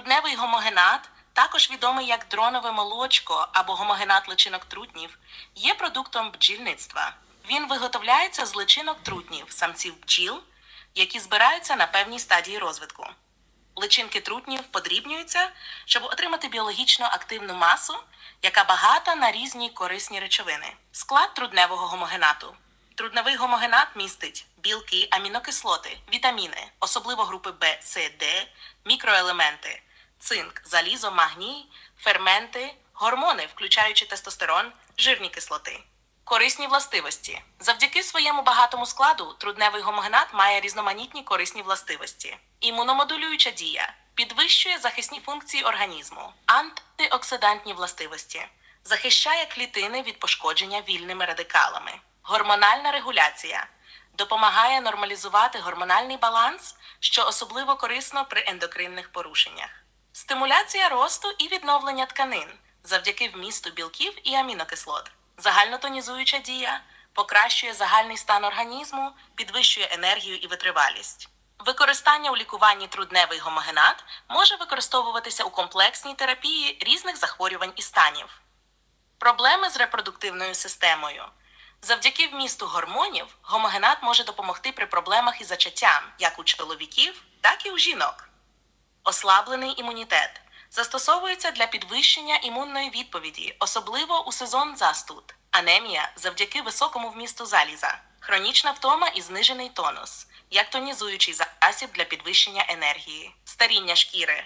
Трудневий гомогенат, також відомий як дронове молочко або гомогенат личинок трутнів, є продуктом бджільництва. Він виготовляється з личинок трутнів, самців бджіл, які збираються на певній стадії розвитку. Личинки трутнів подрібнюються, щоб отримати біологічно активну масу, яка багата на різні корисні речовини. Склад трудневого гомогенату. Трудневий гомогенат містить білки, амінокислоти, вітаміни, особливо групи В, С, Д, мікроелементи, цинк, залізо, магній, ферменти, гормони, включаючи тестостерон, жирні кислоти. Корисні властивості. Завдяки своєму багатому складу трудневий гомогенат має різноманітні корисні властивості. Імуномодулююча дія підвищує захисні функції організму, антиоксидантні властивості, захищає клітини від пошкодження вільними радикалами, гормональна регуляція допомагає нормалізувати гормональний баланс, що особливо корисно при ендокринних порушеннях. Стимуляція росту і відновлення тканин завдяки вмісту білків і амінокислот. Загальнотонізуюча дія покращує загальний стан організму, підвищує енергію і витривалість. Використання у лікуванні трудневий гомогенат може використовуватися у комплексній терапії різних захворювань і станів. Проблеми з репродуктивною системою. Завдяки вмісту гормонів гомогенат може допомогти при проблемах із зачаттям як у чоловіків, так і у жінок. Ослаблений імунітет застосовується для підвищення імунної відповіді, особливо у сезон застуд, анемія завдяки високому вмісту заліза, хронічна втома і знижений тонус, як тонізуючий засіб для підвищення енергії, старіння шкіри.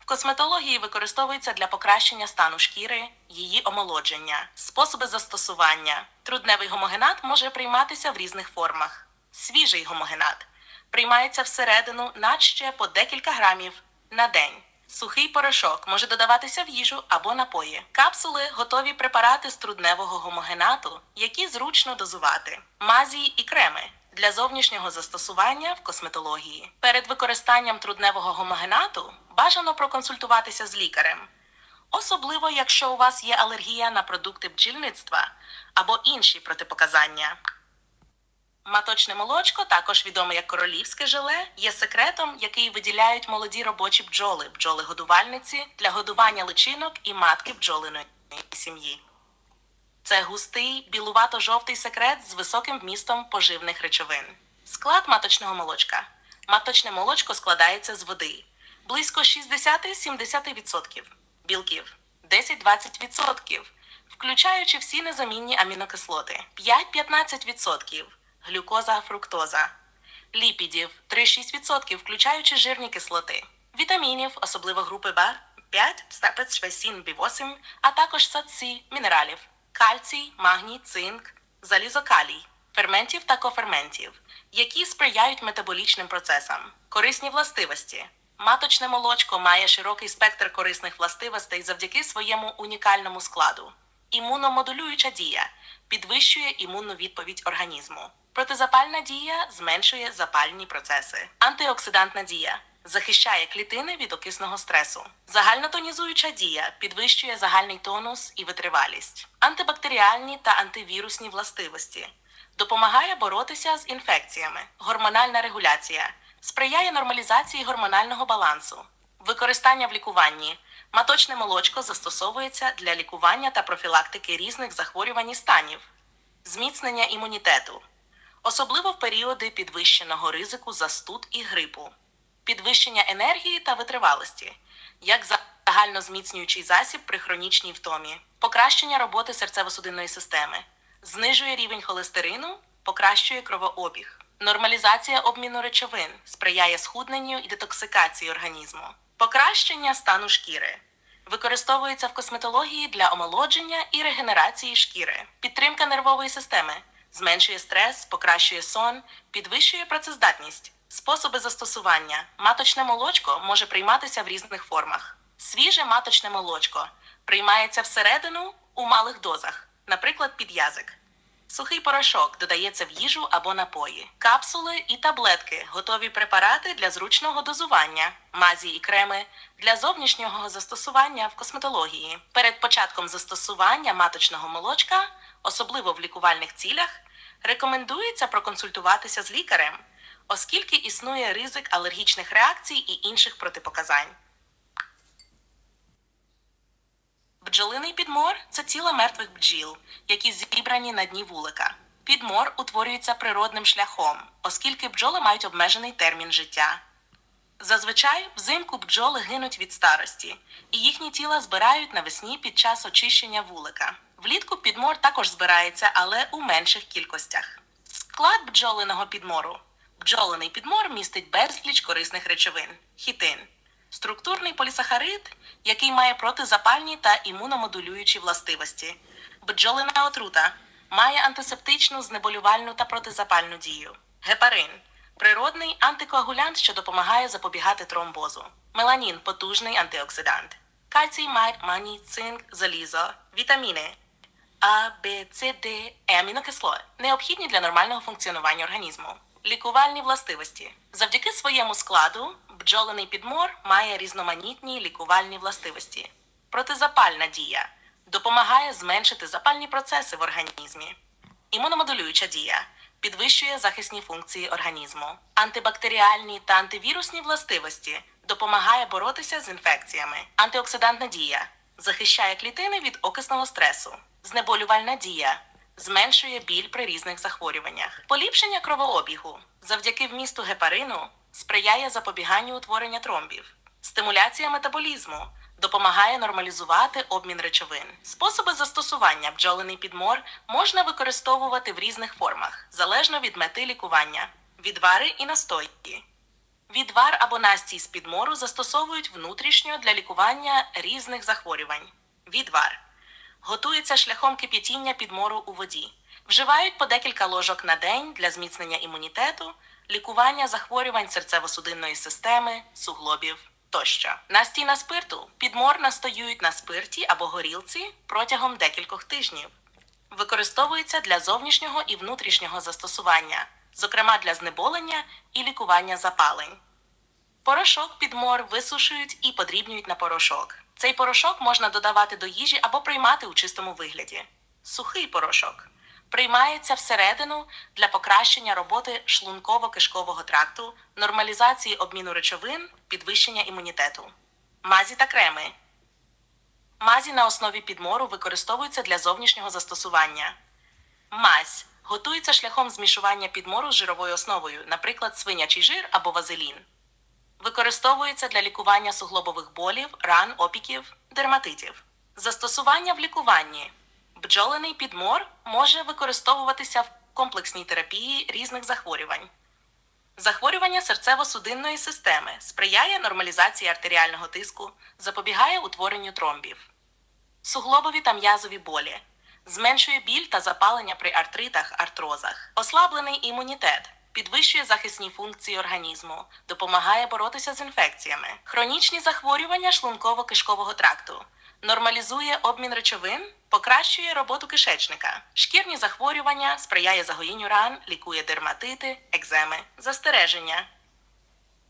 В косметології використовується для покращення стану шкіри, її омолодження, способи застосування. Трудневий гомогенат може прийматися в різних формах. Свіжий гомогенат приймається всередину наче по декілька грамів на день. Сухий порошок може додаватися в їжу або напої. Капсули готові препарати з трудневого гомогенату, які зручно дозувати. Мазії і креми для зовнішнього застосування в косметології. Перед використанням трудневого гомогенату бажано проконсультуватися з лікарем. Особливо, якщо у вас є алергія на продукти бджільництва або інші протипоказання. Маточне молочко, також відоме як королівське желе, є секретом, який виділяють молоді робочі бджоли, бджоли-годувальниці для годування личинок і матки бджолиної сім'ї. Це густий, білувато-жовтий секрет з високим вмістом поживних речовин. Склад маточного молочка. Маточне молочко складається з води. Близько 60-70% білків, 10-20%, включаючи всі незамінні амінокислоти, 5-15%, глюкоза, фруктоза, ліпідів 3-6%, включаючи жирні кислоти, вітамінів, особливо групи В, 5, стапець, швесін, бі8, а також садці, мінералів, кальцій, магній, цинк, залізокалій, ферментів та коферментів, які сприяють метаболічним процесам. Корисні властивості. Маточне молочко має широкий спектр корисних властивостей завдяки своєму унікальному складу. Імуномодулююча дія підвищує імунну відповідь організму. Протизапальна дія зменшує запальні процеси. Антиоксидантна дія захищає клітини від окисного стресу. Загальнотонізуюча дія підвищує загальний тонус і витривалість. Антибактеріальні та антивірусні властивості допомагає боротися з інфекціями. Гормональна регуляція сприяє нормалізації гормонального балансу. Використання в лікуванні. Маточне молочко застосовується для лікування та профілактики різних захворювань і станів, зміцнення імунітету, особливо в періоди підвищеного ризику застуд і грипу, підвищення енергії та витривалості, як загальнозміцнюючий засіб при хронічній втомі, покращення роботи серцево-судинної системи, знижує рівень холестерину, покращує кровообіг. Нормалізація обміну речовин сприяє схудненню і детоксикації організму, покращення стану шкіри. Використовується в косметології для омолодження і регенерації шкіри, підтримка нервової системи, зменшує стрес, покращує сон, підвищує працездатність. Способи застосування. Маточне молочко може прийматися в різних формах. Свіже маточне молочко приймається всередину у малих дозах, наприклад, під язик. Сухий порошок додається в їжу або напої, капсули і таблетки, готові препарати для зручного дозування, мазі і креми для зовнішнього застосування в косметології. Перед початком застосування маточного молочка, особливо в лікувальних цілях, рекомендується проконсультуватися з лікарем, оскільки існує ризик алергічних реакцій і інших протипоказань. Бджолиний підмор це тіла мертвих бджіл, які зібрані на дні вулика. Підмор утворюється природним шляхом, оскільки бджоли мають обмежений термін життя. Зазвичай взимку бджоли гинуть від старості, і їхні тіла збирають навесні під час очищення вулика. Влітку підмор також збирається, але у менших кількостях. Склад бджолиного підмору. Бджолиний підмор містить безліч корисних речовин. Хітин структурний полісахарид, який має протизапальні та імуномодулюючі властивості. Бджолина отрута має антисептичну, знеболювальну та протизапальну дію. Гепарин природний антикоагулянт, що допомагає запобігати тромбозу. Меланін потужний антиоксидант. Кальцій, маній, цинк, залізо, вітаміни. А, Б, С, Д, Е амінокислот необхідні для нормального функціонування організму. Лікувальні властивості. Завдяки своєму складу бджолиний підмор має різноманітні лікувальні властивості. Протизапальна дія допомагає зменшити запальні процеси в організмі. Імуномодулююча дія підвищує захисні функції організму. Антибактеріальні та антивірусні властивості допомагає боротися з інфекціями. Антиоксидантна дія захищає клітини від окисного стресу. Знеболювальна дія зменшує біль при різних захворюваннях. Поліпшення кровообігу завдяки вмісту гепарину сприяє запобіганню утворення тромбів. Стимуляція метаболізму допомагає нормалізувати обмін речовин. Способи застосування бджолиний підмор можна використовувати в різних формах, залежно від мети лікування, відвари і настойки. Відвар або настій з підмору застосовують внутрішньо для лікування різних захворювань. Відвар готується шляхом кип'ятіння підмору у воді. Вживають по декілька ложок на день для зміцнення імунітету, лікування захворювань серцево-судинної системи, суглобів тощо. Настій на спирту підмор настоюють на спирті або горілці протягом декількох тижнів. Використовується для зовнішнього і внутрішнього застосування, зокрема для знеболення і лікування запалень. Порошок підмор висушують і подрібнюють на порошок. Цей порошок можна додавати до їжі або приймати у чистому вигляді. Сухий порошок приймається всередину для покращення роботи шлунково-кишкового тракту, нормалізації обміну речовин, підвищення імунітету. Мазі та креми. Мазі на основі підмору використовуються для зовнішнього застосування. Мазь готується шляхом змішування підмору з жировою основою, наприклад, свинячий жир або вазелін. Використовується для лікування суглобових болів, ран, опіків, дерматитів. Застосування в лікуванні. Бджолений підмор може використовуватися в комплексній терапії різних захворювань. Захворювання серцево-судинної системи сприяє нормалізації артеріального тиску, запобігає утворенню тромбів. Суглобові та м'язові болі. Зменшує біль та запалення при артритах, артрозах. Ослаблений імунітет. Підвищує захисні функції організму, допомагає боротися з інфекціями. Хронічні захворювання шлунково-кишкового тракту. Нормалізує обмін речовин, покращує роботу кишечника. Шкірні захворювання сприяє загоєнню ран, лікує дерматити, екземи, застереження.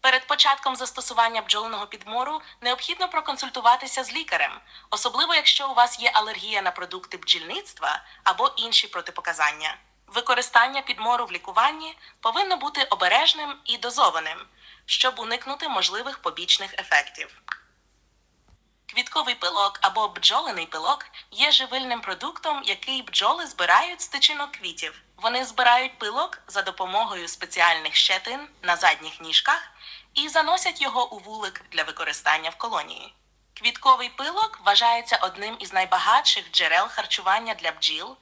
Перед початком застосування бджолиного підмору необхідно проконсультуватися з лікарем, особливо якщо у вас є алергія на продукти бджільництва або інші протипоказання. Використання підмору в лікуванні повинно бути обережним і дозованим, щоб уникнути можливих побічних ефектів. Квітковий пилок або бджолиний пилок є живильним продуктом, який бджоли збирають з тичинок квітів. Вони збирають пилок за допомогою спеціальних щетин на задніх ніжках і заносять його у вулик для використання в колонії. Квітковий пилок вважається одним із найбагатших джерел харчування для бджіл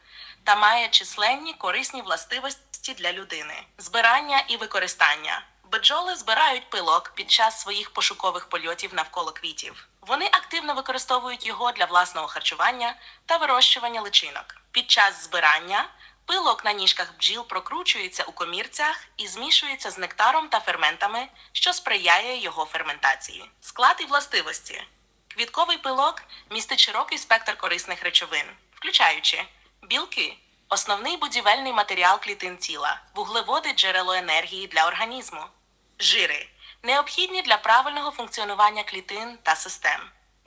та має численні корисні властивості для людини. Збирання і використання. Бджоли збирають пилок під час своїх пошукових польотів навколо квітів. Вони активно використовують його для власного харчування та вирощування личинок. Під час збирання пилок на ніжках бджіл прокручується у комірцях і змішується з нектаром та ферментами, що сприяє його ферментації. Склад і властивості. Квітковий пилок містить широкий спектр корисних речовин, включаючи білки, основний будівельний матеріал клітин тіла, вуглеводи джерело енергії для організму, жири, необхідні для правильного функціонування клітин та систем,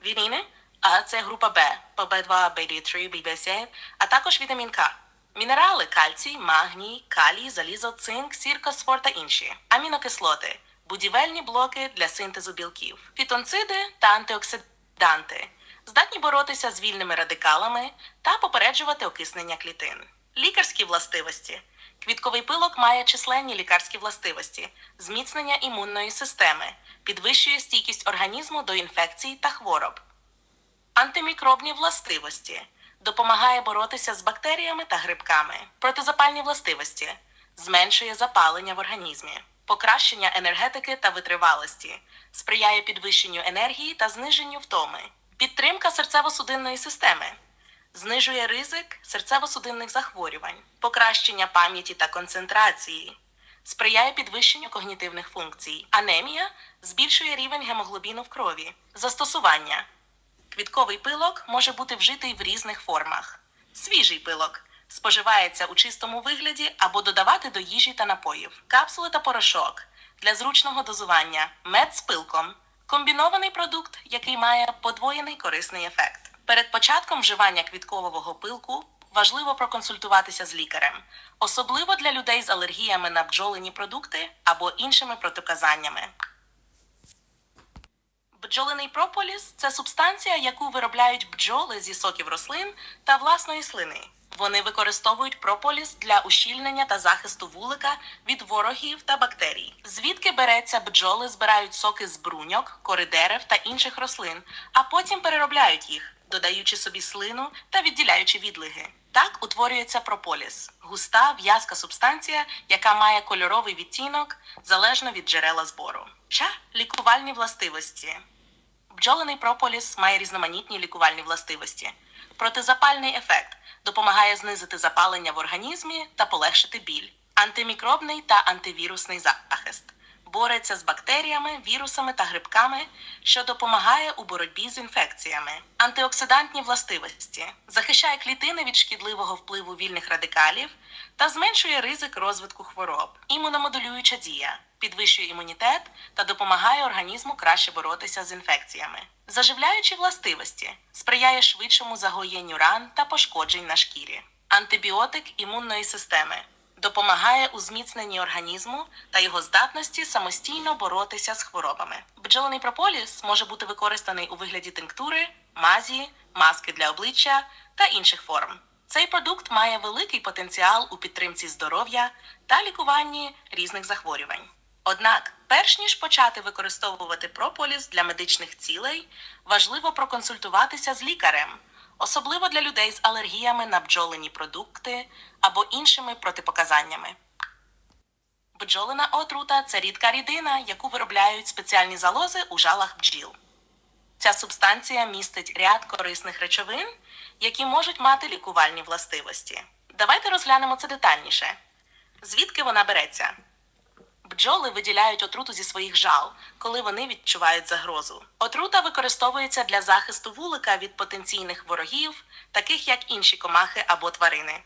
вітаміни, а це група Б, ПБ2, BD3, BB7, а також вітамін К. Мінерали кальцій, магній, калій, залізо, цинк, сір, фосфор та інші. Амінокислоти будівельні блоки для синтезу білків, фітонциди та антиоксиданти, здатні боротися з вільними радикалами та попереджувати окиснення клітин. Лікарські властивості. Квітковий пилок має численні лікарські властивості, зміцнення імунної системи, підвищує стійкість організму до інфекцій та хвороб. Антимікробні властивості допомагає боротися з бактеріями та грибками. Протизапальні властивості зменшує запалення в організмі, покращення енергетики та витривалості, сприяє підвищенню енергії та зниженню втоми, підтримка серцево-судинної системи. Знижує ризик серцево-судинних захворювань, покращення пам'яті та концентрації, сприяє підвищенню когнітивних функцій. Анемія збільшує рівень гемоглобіну в крові. Застосування Квітковий пилок може бути вжитий в різних формах. Свіжий пилок споживається у чистому вигляді або додавати до їжі та напоїв. Капсули та порошок для зручного дозування. Мед з пилком комбінований продукт, який має подвоєний корисний ефект. Перед початком вживання квіткового пилку важливо проконсультуватися з лікарем, особливо для людей з алергіями на бджолині продукти або іншими протиказаннями. Бджолиний прополіс це субстанція, яку виробляють бджоли зі соків рослин та власної слини. Вони використовують прополіс для ущільнення та захисту вулика від ворогів та бактерій. Звідки береться бджоли збирають соки з бруньок, кори дерев та інших рослин, а потім переробляють їх, додаючи собі слину та відділяючи відлиги. Так утворюється прополіс густа в'язка субстанція, яка має кольоровий відтінок залежно від джерела збору. Ще лікувальні властивості. Бджолиний прополіс має різноманітні лікувальні властивості. Протизапальний ефект допомагає знизити запалення в організмі та полегшити біль. Антимікробний та антивірусний захист бореться з бактеріями, вірусами та грибками, що допомагає у боротьбі з інфекціями. Антиоксидантні властивості захищає клітини від шкідливого впливу вільних радикалів та зменшує ризик розвитку хвороб. Імуномодулююча дія підвищує імунітет та допомагає організму краще боротися з інфекціями. Заживляючі властивості сприяє швидшому загоєнню ран та пошкоджень на шкірі. Антибіотик імунної системи допомагає у зміцненні організму та його здатності самостійно боротися з хворобами. Бджолиний прополіс може бути використаний у вигляді тинктури, мазі, маски для обличчя та інших форм. Цей продукт має великий потенціал у підтримці здоров'я та лікуванні різних захворювань. Однак, перш ніж почати використовувати прополіс для медичних цілей, важливо проконсультуватися з лікарем, особливо для людей з алергіями на бджолині продукти або іншими протипоказаннями. Бджолина отрута це рідка рідина, яку виробляють спеціальні залози у жалах бджіл. Ця субстанція містить ряд корисних речовин, які можуть мати лікувальні властивості. Давайте розглянемо це детальніше. Звідки вона береться? Бджоли виділяють отруту зі своїх жал, коли вони відчувають загрозу. Отрута використовується для захисту вулика від потенційних ворогів, таких як інші комахи або тварини.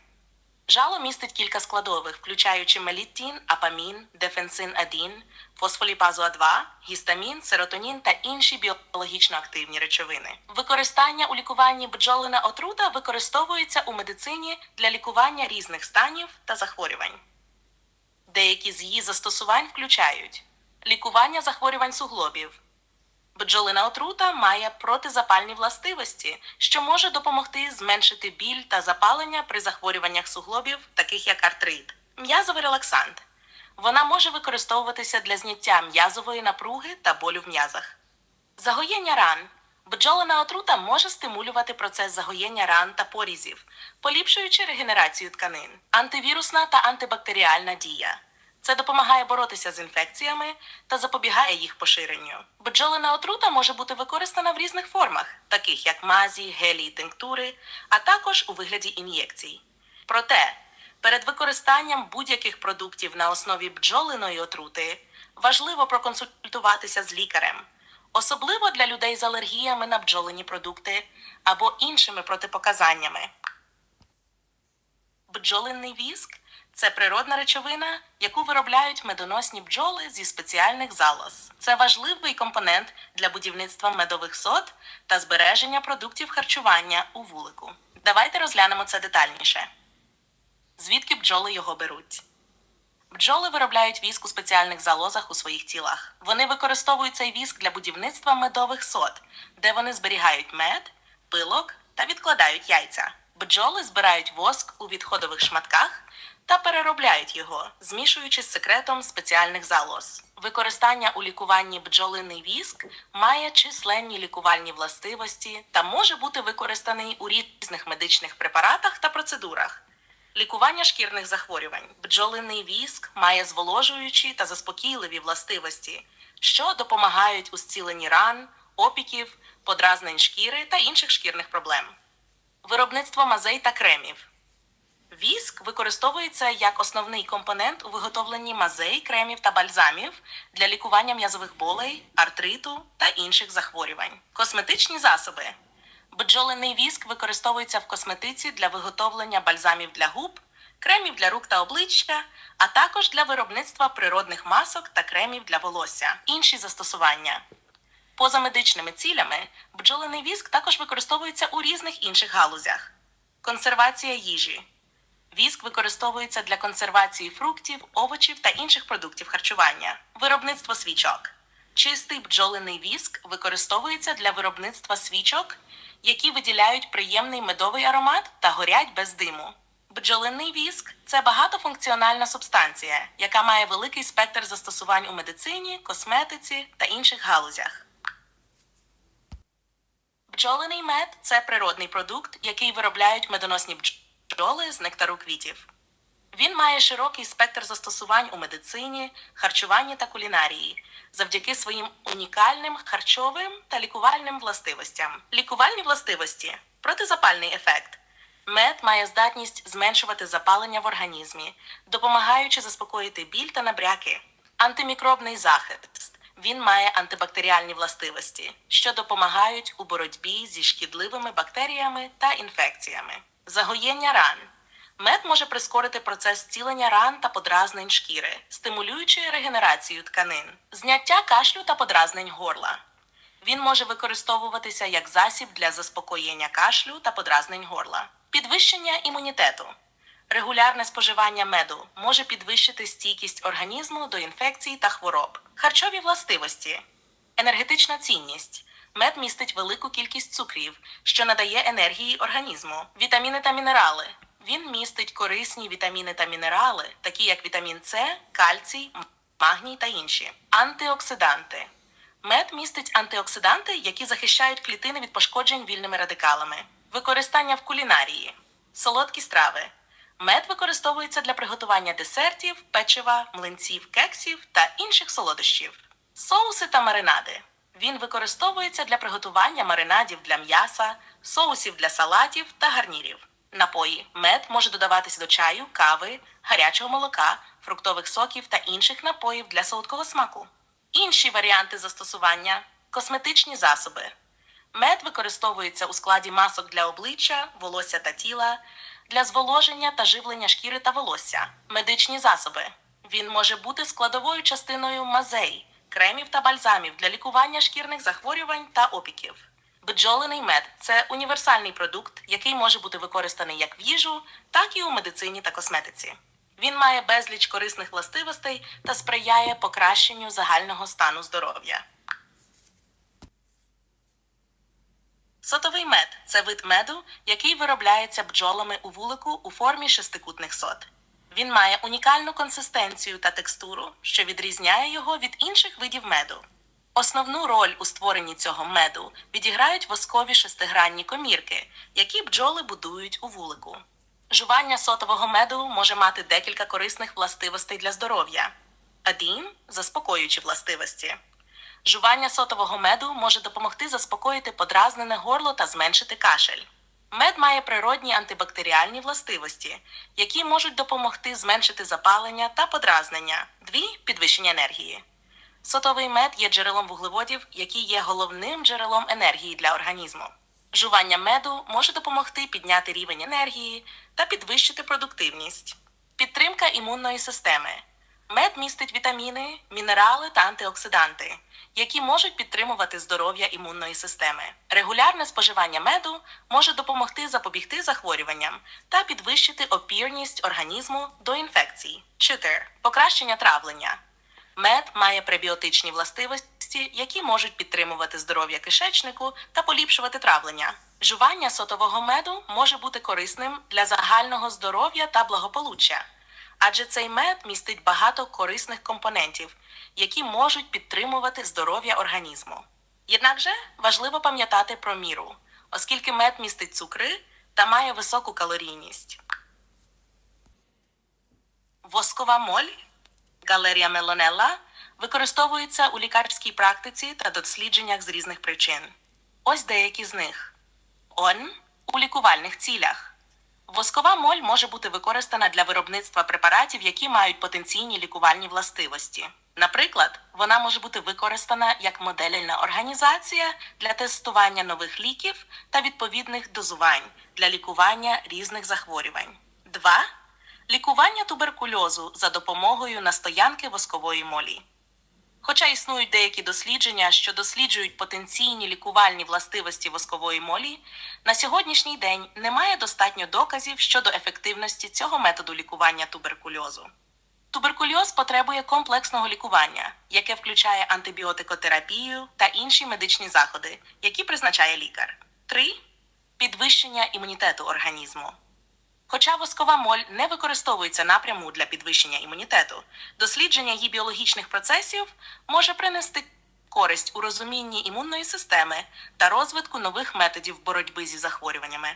Жало містить кілька складових, включаючи меліттін, апамін, дефенсин 1 фосфоліпазу А2, гістамін, серотонін та інші біологічно активні речовини. Використання у лікуванні бджолина отрута використовується у медицині для лікування різних станів та захворювань. Деякі з її застосувань включають лікування захворювань суглобів. Бджолина отрута має протизапальні властивості, що може допомогти зменшити біль та запалення при захворюваннях суглобів, таких як артрит. М'язовий релаксант. Вона може використовуватися для зняття м'язової напруги та болю в м'язах. Загоєння ран. Бджолина отрута може стимулювати процес загоєння ран та порізів, поліпшуючи регенерацію тканин. Антивірусна та антибактеріальна дія. Це допомагає боротися з інфекціями та запобігає їх поширенню. Бджолина отрута може бути використана в різних формах, таких як мазі, гелі тинктури, а також у вигляді ін'єкцій. Проте, перед використанням будь-яких продуктів на основі бджолиної отрути важливо проконсультуватися з лікарем, особливо для людей з алергіями на бджолині продукти або іншими протипоказаннями. Бджолинний віск це природна речовина, яку виробляють медоносні бджоли зі спеціальних залоз. Це важливий компонент для будівництва медових сот та збереження продуктів харчування у вулику. Давайте розглянемо це детальніше. Звідки бджоли його беруть? Бджоли виробляють віск у спеціальних залозах у своїх тілах. Вони використовують цей віск для будівництва медових сот, де вони зберігають мед, пилок та відкладають яйця. Бджоли збирають воск у відходових шматках та переробляють його, змішуючи з секретом спеціальних залоз. Використання у лікуванні бджолиний віск має численні лікувальні властивості та може бути використаний у різних медичних препаратах та процедурах. Лікування шкірних захворювань. Бджолиний віск має зволожуючі та заспокійливі властивості, що допомагають у зціленні ран, опіків, подразнень шкіри та інших шкірних проблем. Виробництво мазей та кремів. Віск використовується як основний компонент у виготовленні мазей, кремів та бальзамів для лікування м'язових болей, артриту та інших захворювань. Косметичні засоби. Бджолиний віск використовується в косметиці для виготовлення бальзамів для губ, кремів для рук та обличчя, а також для виробництва природних масок та кремів для волосся. Інші застосування. Поза медичними цілями бджолиний віск також використовується у різних інших галузях. Консервація їжі. Віск використовується для консервації фруктів, овочів та інших продуктів харчування. Виробництво свічок. Чистий бджолиний віск використовується для виробництва свічок, які виділяють приємний медовий аромат та горять без диму. Бджолиний віск це багатофункціональна субстанція, яка має великий спектр застосувань у медицині, косметиці та інших галузях. Бджолиний мед це природний продукт, який виробляють медоносні бджоли з нектару квітів. Він має широкий спектр застосувань у медицині, харчуванні та кулінарії завдяки своїм унікальним харчовим та лікувальним властивостям. Лікувальні властивості протизапальний ефект. Мед має здатність зменшувати запалення в організмі, допомагаючи заспокоїти біль та набряки. Антимікробний захист. Він має антибактеріальні властивості, що допомагають у боротьбі зі шкідливими бактеріями та інфекціями. Загоєння ран. Мед може прискорити процес зцілення ран та подразнень шкіри, стимулюючи регенерацію тканин, зняття кашлю та подразнень горла. Він може використовуватися як засіб для заспокоєння кашлю та подразнень горла, підвищення імунітету. Регулярне споживання меду може підвищити стійкість організму до інфекцій та хвороб. Харчові властивості, енергетична цінність. Мед містить велику кількість цукрів, що надає енергії організму, вітаміни та мінерали. Він містить корисні вітаміни та мінерали, такі як вітамін С, кальцій, магній та інші. Антиоксиданти. Мед містить антиоксиданти, які захищають клітини від пошкоджень вільними радикалами. Використання в кулінарії. Солодкі страви. Мед використовується для приготування десертів, печива, млинців, кексів та інших солодощів. Соуси та маринади. Він використовується для приготування маринадів для м'яса, соусів для салатів та гарнірів. Напої. Мед може додаватися до чаю, кави, гарячого молока, фруктових соків та інших напоїв для солодкого смаку. Інші варіанти застосування косметичні засоби. Мед використовується у складі масок для обличчя, волосся та тіла, для зволоження та живлення шкіри та волосся, медичні засоби. Він може бути складовою частиною мазей, кремів та бальзамів для лікування шкірних захворювань та опіків. Бджолиний мед це універсальний продукт, який може бути використаний як в їжу, так і у медицині та косметиці. Він має безліч корисних властивостей та сприяє покращенню загального стану здоров'я. Сотовий мед це вид меду, який виробляється бджолами у вулику у формі шестикутних сот. Він має унікальну консистенцію та текстуру, що відрізняє його від інших видів меду. Основну роль у створенні цього меду відіграють воскові шестигранні комірки, які бджоли будують у вулику. Жування сотового меду може мати декілька корисних властивостей для здоров'я. Адін заспокоюючі властивості. Жування сотового меду може допомогти заспокоїти подразнене горло та зменшити кашель. Мед має природні антибактеріальні властивості, які можуть допомогти зменшити запалення та подразнення. Дві підвищення енергії. Сотовий мед є джерелом вуглеводів, які є головним джерелом енергії для організму. Жування меду може допомогти підняти рівень енергії та підвищити продуктивність. Підтримка імунної системи. Мед містить вітаміни, мінерали та антиоксиданти, які можуть підтримувати здоров'я імунної системи. Регулярне споживання меду може допомогти запобігти захворюванням та підвищити опірність організму до інфекцій. 4. Покращення травлення. Мед має пребіотичні властивості, які можуть підтримувати здоров'я кишечнику та поліпшувати травлення. Жування сотового меду може бути корисним для загального здоров'я та благополуччя, адже цей мед містить багато корисних компонентів, які можуть підтримувати здоров'я організму. Однак же важливо пам'ятати про міру, оскільки мед містить цукри та має високу калорійність. Воскова моль галерія мелонелла використовується у лікарській практиці та дослідженнях з різних причин. Ось деякі з них. Он у лікувальних цілях. Воскова моль може бути використана для виробництва препаратів, які мають потенційні лікувальні властивості. Наприклад, вона може бути використана як модельна організація для тестування нових ліків та відповідних дозувань для лікування різних захворювань. 2. Лікування туберкульозу за допомогою настоянки воскової молі. Хоча існують деякі дослідження, що досліджують потенційні лікувальні властивості воскової молі, на сьогоднішній день немає достатньо доказів щодо ефективності цього методу лікування туберкульозу. Туберкульоз потребує комплексного лікування, яке включає антибіотикотерапію та інші медичні заходи, які призначає лікар. 3. Підвищення імунітету організму. Хоча воскова моль не використовується напряму для підвищення імунітету, дослідження її біологічних процесів може принести користь у розумінні імунної системи та розвитку нових методів боротьби зі захворюваннями.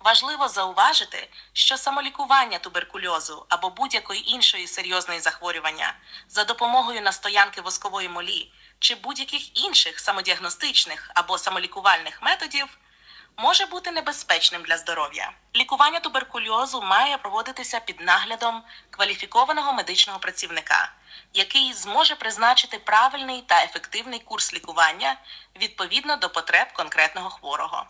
Важливо зауважити, що самолікування туберкульозу або будь-якої іншої серйозної захворювання за допомогою настоянки воскової молі чи будь-яких інших самодіагностичних або самолікувальних методів може бути небезпечним для здоров'я. Лікування туберкульозу має проводитися під наглядом кваліфікованого медичного працівника, який зможе призначити правильний та ефективний курс лікування відповідно до потреб конкретного хворого.